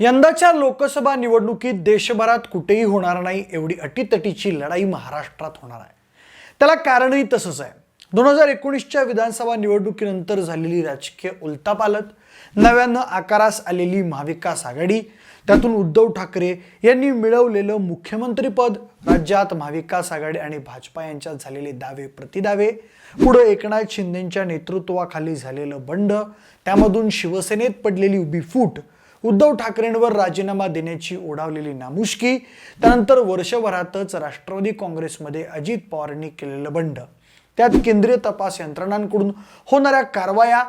यंदाच्या लोकसभा निवडणुकीत देशभरात कुठेही होणार नाही एवढी अटीतटीची लढाई महाराष्ट्रात होणार आहे. त्याला कारणही तसंच आहे. दोन हजार एकोणीसच्या विधानसभा निवडणुकीनंतर झालेली राजकीय उलतापालत नव्यानं आकारास आलेली महाविकास आघाडी त्यातून उद्धव ठाकरे यांनी मिळवलेलं मुख्यमंत्रीपद राज्यात महाविकास आघाडी आणि भाजपा यांच्यात झालेले दावे प्रतिदावे पुढं एकनाथ शिंदेच्या नेतृत्वाखाली झालेलं बंड त्यामधून शिवसेनेत पडलेली उभी फूट उद्धव ठाकरेंवर राजीनामा देण्याची ओढावलेली नामुष्की त्यानंतर वर्षभरातच राष्ट्रवादी काँग्रेसमध्ये अजित पवारांनी केलेलं बंड. त्यात केंद्रीय तपास यंत्रणांकडून होणाऱ्या कारवाया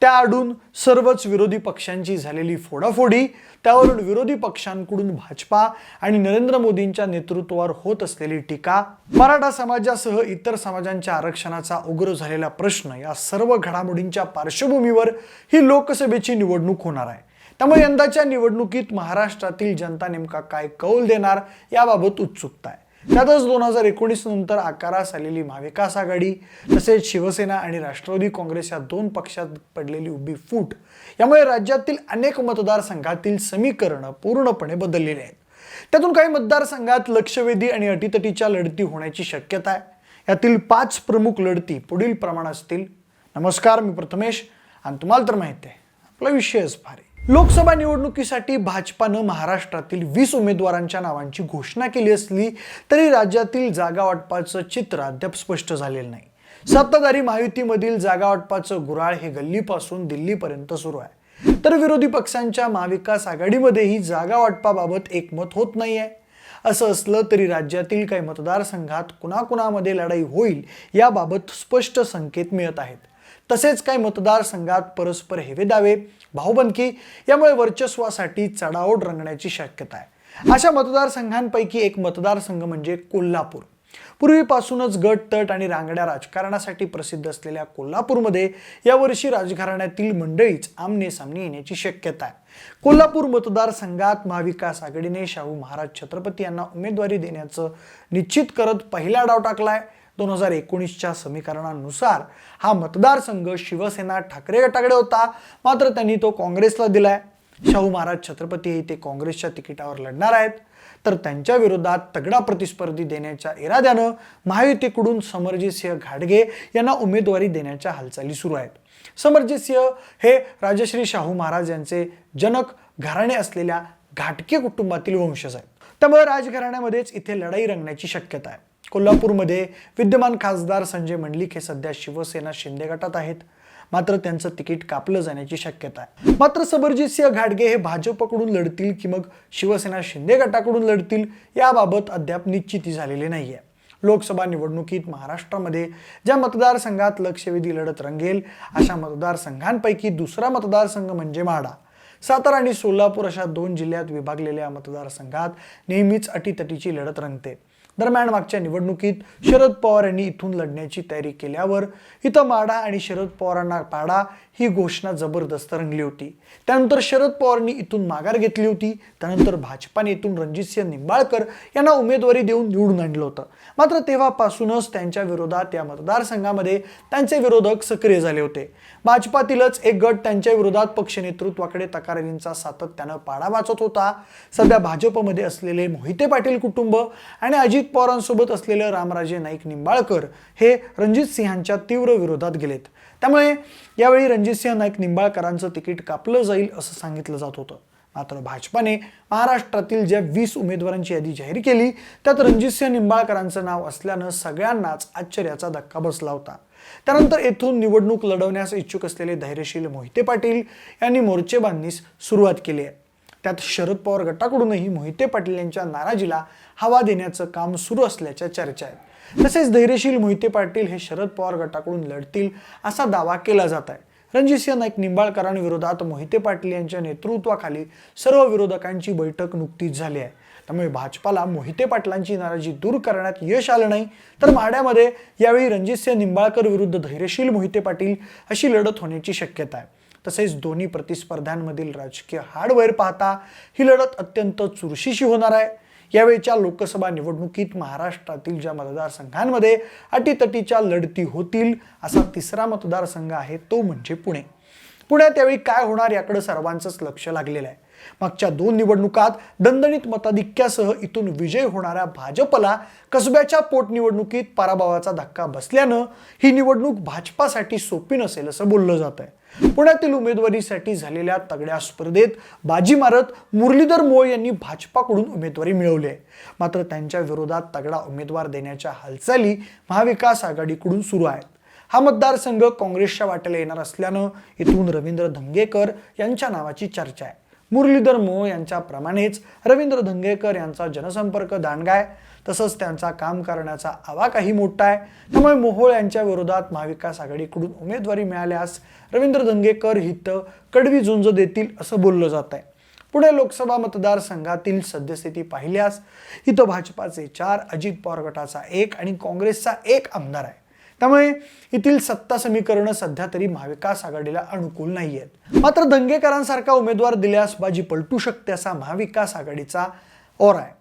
त्याआडून सर्वच विरोधी पक्षांची झालेली फोडाफोडी त्यावरून विरोधी पक्षांकडून भाजपा आणि नरेंद्र मोदींच्या नेतृत्वावर होत असलेली टीका मराठा समाजासह इतर समाजांच्या आरक्षणाचा उग्र झालेला प्रश्न या सर्व घडामोडींच्या पार्श्वभूमीवर ही लोकसभेची निवडणूक होणार आहे. त्यामुळे यंदाच्या निवडणुकीत महाराष्ट्रातील जनता नेमका काय कौल देणार याबाबत उत्सुकता आहे. त्यातच दोन हजार एकोणीस नंतर आकारास आलेली महाविकास आघाडी तसेच शिवसेना आणि राष्ट्रवादी काँग्रेस या दोन पक्षात पडलेली उभी फूट यामुळे राज्यातील अनेक मतदारसंघातील समीकरणं पूर्णपणे बदललेली आहेत. त्यातून काही मतदारसंघात लक्षवेधी आणि अटीतटीच्या लढती होण्याची शक्यता आहे. यातील पाच प्रमुख लढती पुढील प्रमाण असतील. नमस्कार मी प्रथमेश आणि तुम्हाला तर माहिती आहे आपला विषयच भारी. लोकसभा निवडणुकीसाठी भाजपानं महाराष्ट्रातील वीस उमेदवारांच्या नावांची घोषणा केली असली तरी राज्यातील जागा वाटपाचं चित्र अद्याप स्पष्ट झालेलं नाही. सत्ताधारी महायुतीमधील जागा वाटपाचं गुराळ हे गल्लीपासून दिल्लीपर्यंत सुरू आहे. तर विरोधी पक्षांच्या महाविकास आघाडीमध्येही जागा वाटपाबाबत एकमत होत नाही आहे असं असलं तरी राज्यातील काही मतदारसंघात कुणाकुणामध्ये लढाई होईल याबाबत स्पष्ट संकेत मिळत आहेत. तसेच काही मतदारसंघात परस्पर हेवे दावे भाऊबंदकी यामुळे वर्चस्वासाठी चढाओढ रंगण्याची शक्यता आहे. अशा मतदारसंघांपैकी एक मतदारसंघ म्हणजे कोल्हापूर. पूर्वीपासूनच गट तट आणि रांगड्या राजकारणासाठी प्रसिद्ध असलेल्या कोल्हापूरमध्ये यावर्षी राजघराण्यातील मंडळीच आमने सामने येण्याची शक्यता आहे. कोल्हापूर मतदारसंघात महाविकास आघाडीने शाहू महाराज छत्रपती यांना उमेदवारी देण्याचं निश्चित करत पहिला डाव टाकलाय. दोन हजार एकोणीसच्या समीकरणानुसार हा मतदारसंघ शिवसेना ठाकरे गटाकडे होता. मात्र त्यांनी तो काँग्रेसला दिलाय. शाहू महाराज छत्रपती हे ते काँग्रेसच्या तिकिटावर लढणार आहेत. तर त्यांच्या विरोधात तगडा प्रतिस्पर्धी देण्याच्या इराद्यानं महायुतीकडून समरजित सिंह घाडगे यांना उमेदवारी देण्याच्या हालचाली सुरू आहेत. समरजित सिंह हे राजश्री शाहू महाराज यांचे जनक घराणे असलेल्या घाटके कुटुंबातील वंशज आहेत. त्यामुळे राजघराण्यामध्येच इथे लढाई रंगण्याची शक्यता आहे. कोल्हापूरमध्ये विद्यमान खासदार संजय मंडलिक हे सध्या शिवसेना शिंदे गटात आहेत. मात्र त्यांचं तिकीट कापलं जाण्याची शक्यता आहे. मात्र सबरजित सिंह घाटगे हे भाजपकडून लढतील की मग शिवसेना शिंदे गटाकडून लढतील याबाबत अद्याप निश्चिती झालेली नाही आहे लोकसभा निवडणुकीत महाराष्ट्रामध्ये ज्या मतदारसंघात लक्षवेधी लढत रंगेल अशा मतदारसंघांपैकी दुसरा मतदारसंघ म्हणजे म्हाडा. सातारा आणि सोलापूर अशा दोन जिल्ह्यात विभागलेल्या मतदारसंघात नेहमीच अटीतटीची लढत रंगते. दरम्यान मागच्या निवडणुकीत शरद पवार यांनी इथून लढण्याची तयारी केल्यावर इथं माडा आणि शरद पवारांना पाडा ही घोषणा जबरदस्त रंगली होती. त्यानंतर शरद पवारांनी इथून माघार घेतली होती. त्यानंतर भाजपाने इथून रणजितसिंह निंबाळकर यांना उमेदवारी देऊन निवडून आणलं होतं. मात्र तेव्हापासूनच त्यांच्या विरोधात या मतदारसंघामध्ये त्यांचे विरोधक सक्रिय झाले होते. भाजपातीलच एक गट त्यांच्या विरोधात पक्ष नेतृत्वाकडे तक्रारींचा सातत्यानं पाडा वाचत होता. सध्या भाजपमध्ये असलेले मोहिते पाटील कुटुंब आणि अजित पवारांसोबत असलेले रामराजे नाईक निंबाळकर हे रणजित सिंहांच्या तीव्र विरोधात गेलेत. त्यामुळे यावेळी रणजितसिंह नाईक निंबाळकरांचं तिकीट कापलं जाईल असं सांगितलं जात होतं. मात्र भाजपाने महाराष्ट्रातील ज्या वीस उमेदवारांची यादी जाहीर केली त्यात रणजितसिंह निंबाळकरांचं नाव असल्यानं सगळ्यांनाच आश्चर्याचा धक्का बसला होता. त्यानंतर येथून निवडणूक लढवण्यास इच्छुक असलेले धैर्यशील मोहिते पाटील यांनी मोर्चे बांधणीस सुरुवात केली आहे. त्यात शरद पवार गटाकडूनही मोहिते पाटील यांच्या नाराजीला हवा देण्याचं काम सुरू असल्याच्या चर्चा आहेत. तसेच धैर्यशील मोहिते पाटील हे शरद पवार गटाकडून लढतील असा दावा केला जात आहे. रणजितसिंह नाईक निंबाळकरांविरोधात मोहिते पाटील यांच्या नेतृत्वाखाली सर्व विरोधकांची बैठक नुकतीच झाली आहे. त्यामुळे भाजपाला मोहिते पाटलांची नाराजी दूर करण्यात यश आलं नाही. तर माड्यामध्ये यावेळी रणजितसिंह निंबाळकर विरुद्ध धैर्यशील मोहिते पाटील अशी लढत होण्याची शक्यता आहे. तसेच दोन्ही प्रतिस्पर्ध्यांमधील राजकीय हार्डवेअर पाहता ही लढत अत्यंत चुरशीशी होणार आहे. यावेळच्या लोकसभा निवडणुकीत महाराष्ट्रातील ज्या मतदारसंघांमध्ये अटीतटीच्या लढती होतील असा तिसरा मतदारसंघ आहे तो म्हणजे पुणे. पुण्यात यावेळी काय होणार याकडे सर्वांचंच लक्ष लागलेलं आहे. मागच्या दोन निवडणुकात दणदणीत मताधिक्यासह इथून विजय होणाऱ्या भाजपला कसब्याच्या पोटनिवडणुकीत पराभवाचा धक्का बसल्यानं ही निवडणूक भाजपासाठी सोपी नसेल असं बोललं जात आहे. पुण्यातील उमेदवारीसाठी झालेल्या तगड्या स्पर्धेत बाजी मारत मुरलीधर मोळ यांनी भाजपाकडून उमेदवारी मिळवली आहे. मात्र त्यांच्या विरोधात तगडा उमेदवार देण्याच्या हालचाली महाविकास आघाडीकडून सुरू आहेत. हा मतदारसंघ काँग्रेसच्या वाट्याला येणार असल्यानं इथून रवींद्र धंगेकर यांच्या नावाची चर्चा आहे. मुरलीधर मोह यांच्याप्रमाणेच रवींद्र धंगेकर यांचा जनसंपर्क दांडगा आहे तसंच त्यांचा काम करण्याचा आवाकाही मोठा आहे. त्यामुळे मोहोळ यांच्या विरोधात महाविकास आघाडीकडून उमेदवारी मिळाल्यास रवींद्र धंगेकर हित कडवी झुंज देतील असं बोललं जात आहे. पुणे लोकसभा मतदारसंघातील सद्यस्थिती पाहिल्यास इथं भाजपाचे चार अजित पवार गटाचा एक आणि काँग्रेसचा एक आमदार आहे. त्यामुळे येथील सत्ता समीकरणं सध्या तरी महाविकास आघाडीला अनुकूल नाही आहेत मात्र दंगेकरांसारखा उमेदवार दिल्यास बाजी पलटू शकते असा महाविकास आघाडीचा ओर आहे.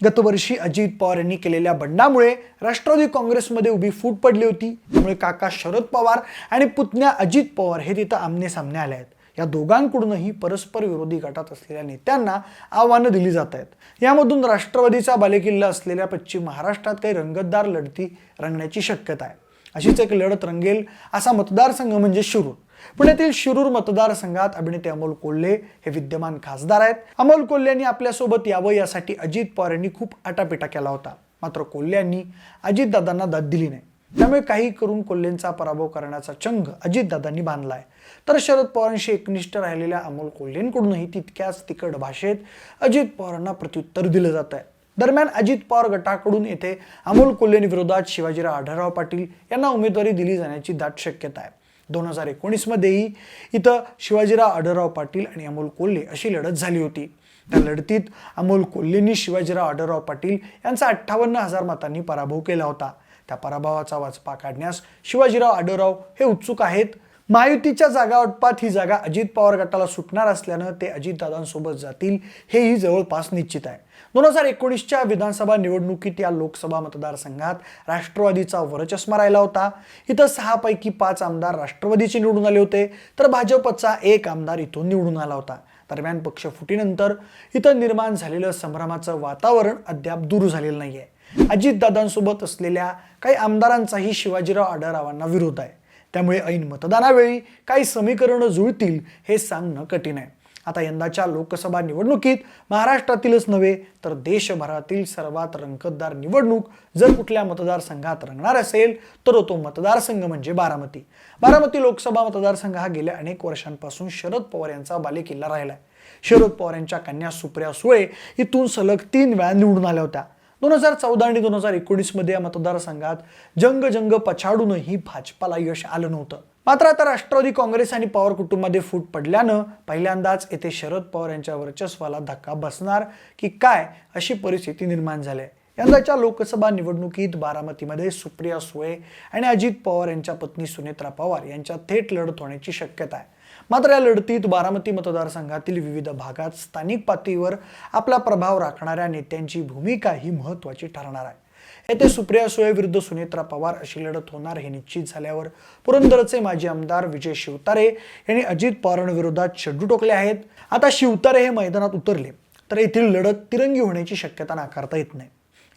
गतवर्षी अजित पवार यांनी केलेल्या बंडामुळे राष्ट्रवादी काँग्रेसमध्ये उभी फूट पडली होती. त्यामुळे काका शरद पवार आणि पुतण्या अजित पवार हे तिथं आमने सामने आले आहेत. या दोघांकडूनही परस्पर विरोधी गटात असलेल्या नेत्यांना आव्हानं दिली जात आहेत. यामधून राष्ट्रवादीचा बालेकिल्ला असलेल्या पश्चिम महाराष्ट्रात काही रंगतदार लढती रंगण्याची शक्यता आहे. अशीच एक लढत रंगेल असा मतदारसंघ म्हणजे शिरूर. पुण्यातील शिरूर मतदारसंघात अभिनेते अमोल कोल्हे हे विद्यमान खासदार आहेत. अमोल कोल्हे यांनी आपल्यासोबत यावं यासाठी अजित पवार यांनी खूप आटापिटा केला होता. मात्र कोल्हे यांनी अजितदादांना दाद दिली नाही. त्यामुळे काही करून कोल्हेंचा पराभव करण्याचा चंग अजितदादांनी बांधला आहे तर शरद पवारांशी एकनिष्ठ राहिलेल्या अमोल कोल्हेंकडूनही तितक्याच तिकड भाषेत अजित पवारांना प्रत्युत्तर दिलं जात आहे दरम्यान अजित पवार गटाकडून येथे अमोल कोल्हेंविरोधात शिवाजीराव आढळराव पाटील यांना उमेदवारी दिली जाण्याची दाट शक्यता आहे. दोन हजार एकोणीसमध्येही इथं शिवाजीराव आढळराव पाटील आणि अमोल कोल्हे अशी लढत झाली होती. त्या लढतीत अमोल कोल्हेंनी शिवाजीराव आढळराव पाटील यांचा अठ्ठावन्न हजार मतांनी पराभव केला होता. त्या पराभवाचा वाचपा काढण्यास शिवाजीराव आढळराव हे उत्सुक आहेत. महायुतीच्या जागा वाटपात ही जागा अजित पवार गटाला सुटणार असल्यानं ते अजितदादांसोबत जातील हेही जवळपास निश्चित आहे. दोन हजार एकोणीसच्या विधानसभा निवडणुकीत या लोकसभा मतदारसंघात राष्ट्रवादीचा वरचष्मा राहिला होता. इथं सहापैकी पाच आमदार राष्ट्रवादीचे निवडून आले होते. तर भाजपचा एक आमदार इथून निवडून आला होता. दरम्यान पक्ष फुटीनंतर इथं निर्माण झालेलं संभ्रमाचं वातावरण अद्याप दूर झालेलं नाहीये. अजितदादांसोबत असलेल्या काही आमदारांचाही शिवाजीराव आढळरावांना विरोध आहे. त्यामुळे ऐन मतदानावेळी काही समीकरणं जुळतील हे सांगणं कठीण आहे. आता यंदाच्या लोकसभा निवडणुकीत महाराष्ट्रातीलच नव्हे तर देशभरातील सर्वात रंगतदार निवडणूक जर कुठल्या मतदारसंघात रंगणार असेल तर तो मतदारसंघ म्हणजे बारामती. बारामती लोकसभा मतदारसंघ हा गेल्या अनेक वर्षांपासून शरद पवार यांचा बालेकिल्ला राहिलाय. शरद पवार यांच्या कन्या सुप्रिया सुळे इथून सलग तीन वेळा निवडून आल्या होत्या. दोन हजार चौदा आणि दोन हजार एकोणीसमध्ये या मतदारसंघात जंग जंग पछाडूनही भाजपाला यश आलं नव्हतं. मात्र आता राष्ट्रवादी काँग्रेस आणि पवार कुटुंबामध्ये फूट पडल्यानं पहिल्यांदाच येथे शरद पवार यांच्या वर्चस्वाला धक्का बसणार की काय अशी परिस्थिती निर्माण झाली. आहे यंदाच्या लोकसभा निवडणुकीत बारामतीमध्ये सुप्रिया सुळे आणि अजित पवार यांच्या पत्नी सुनेत्रा पवार यांच्या थेट लढत होण्याची शक्यता आहे. मात्र या लढतीत बारामती मतदारसंघातील विविध भागात स्थानिक पातळीवर आपला प्रभाव राखणाऱ्या नेत्यांची भूमिका ही महत्त्वाची ठरणार आहे. येथे सुप्रिया सुळे विरुद्ध सुनेत्रा पवार अशी लढत होणार हे निश्चित झाल्यावर पुरंदरचे माजी आमदार विजय शिवतारे यांनी अजित पवारांविरोधात शेड्यू टोकले आहेत. आता शिवतारे हे मैदानात उतरले तर येथील लढत तिरंगी होण्याची शक्यता नाकारता येत नाही.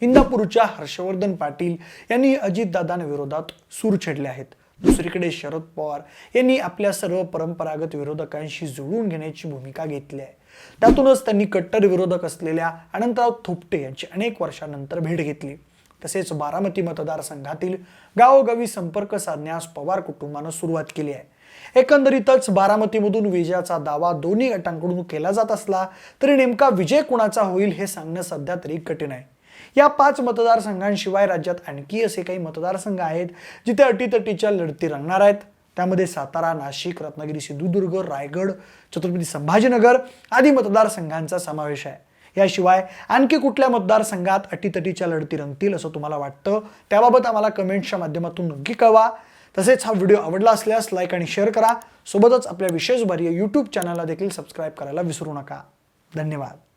इंदापूरच्या हर्षवर्धन पाटील यांनी अजितदादांविरोधात सूर छेडले आहेत. दुसरीकडे शरद पवार यांनी आपल्या सर्व परंपरागत विरोधकांशी जुळवून घेण्याची भूमिका घेतली आहे. त्यातूनच त्यांनी कट्टर विरोधक असलेल्या अनंतराव थोपटे यांची अनेक वर्षानंतर भेट घेतली. तसेच बारामती मतदारसंघातील गावोगावी संपर्क साधण्यास पवार कुटुंबानं सुरुवात केली आहे. एकंदरीतच बारामतीमधून विजयाचा दावा दोन्ही गटांकडून केला जात असला तरी नेमका विजय कुणाचा होईल हे सांगणं सध्या तरी कठीण आहे. या पाच मतदारसंघांशिवाय राज्यात आणखी असे काही मतदारसंघ आहेत जिथे अटीतटीच्या लढती रंगणार आहेत. त्यामध्ये सातारा नाशिक रत्नागिरी सिंधुदुर्ग रायगड छत्रपती संभाजीनगर आदी मतदारसंघांचा समावेश आहे. याशिवाय आणखी कुठल्या मतदारसंघात अटीतटीच्या लढती रंगतील असं तुम्हाला वाटतं? त्याबाबत आम्हाला कमेंट्सच्या माध्यमातून नक्की कळवा. तसेच हा व्हिडिओ आवडला असल्यास लाईक आणि शेअर करा. सोबतच आपल्या विशेष भारी यूट्यूब चॅनलला देखील सबस्क्राईब करायला विसरू नका. धन्यवाद.